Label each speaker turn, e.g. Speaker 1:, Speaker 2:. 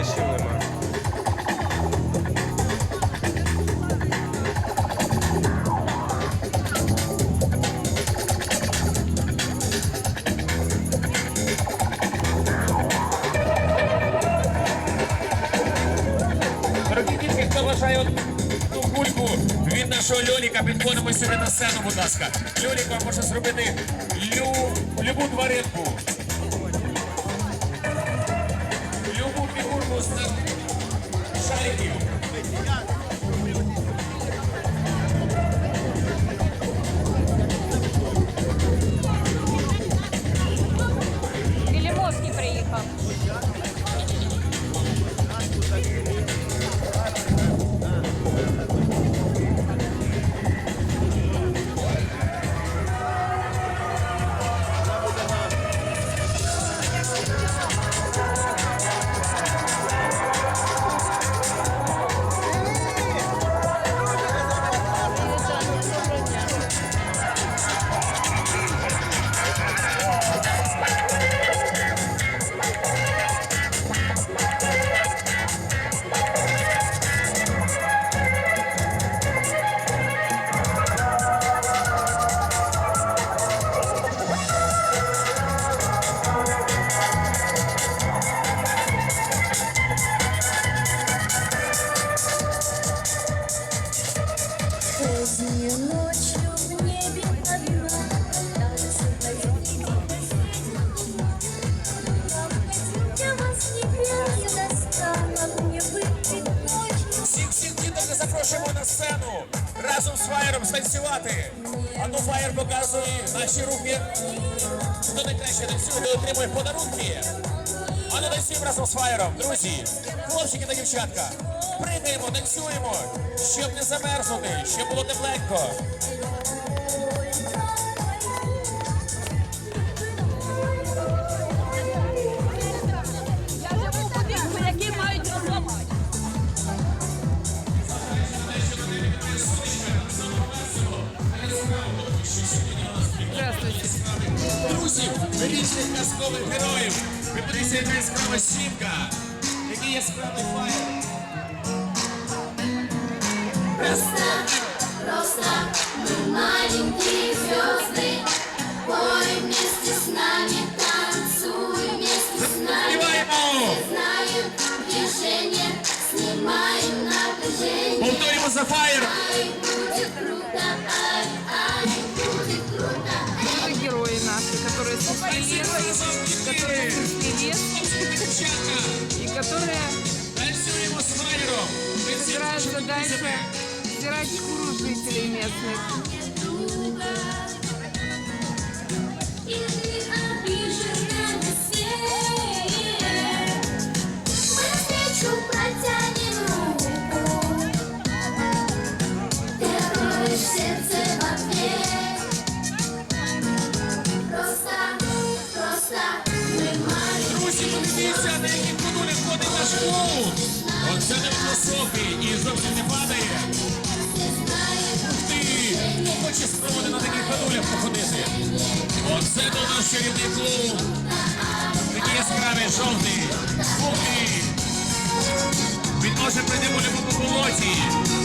Speaker 1: глядачів нема.
Speaker 2: Дорогі хто вважає ту кульку від нашого Льоліка, підходимо сюди на сцену, будь ласка. Льолік може зробити лю... любу тваринку. З шариків.
Speaker 3: Філімовський приїхав.
Speaker 4: Поздней ночью в
Speaker 2: запрошуємо на сцену разом з фаєром станцювати. А ну фаєр показує наші руки. Хто найкраще танцює, той отримує подарунки. А ну танцюємо разом з фаєром, друзі, хлопчики та дівчатка. Пригаємо, танцюємо, щоб не замерзнути, щоб було тепленько. Друзів, різних казкових героїв. Ви подивіться, яка яскрава сімка, який яскравий фаєр.
Speaker 4: Просто, просто мы маленькие звезды Пой вместе с нами, танцуй вместе с нами
Speaker 2: Співаємо!
Speaker 4: Знаем движение, снимаем напряжение
Speaker 2: Повторюємо за фаєр!
Speaker 4: Ай, будет круто, ай, ай, будет круто
Speaker 5: Это герои наши, которые спасли лес, которые спасли лес
Speaker 2: Дівчатка,
Speaker 5: и которые
Speaker 2: танцюємо з фаєром! Ви всі
Speaker 5: собираются дальше стирать шкуру жителей местных.
Speaker 4: друга Или обиженного свет Мы встречу протянем руку Герой в сердце в ответ Просто, просто мы маленькие
Speaker 2: Друзі, подивіться, на яких ходулях ходить наш клоун! Оце не високий і зовсім не падає. Ти! Спробувати на таких ходулях походити. Оце був наш чарівний клоун. Такий яскравий, жовтий. Ти! Він може прийти по любому болоті.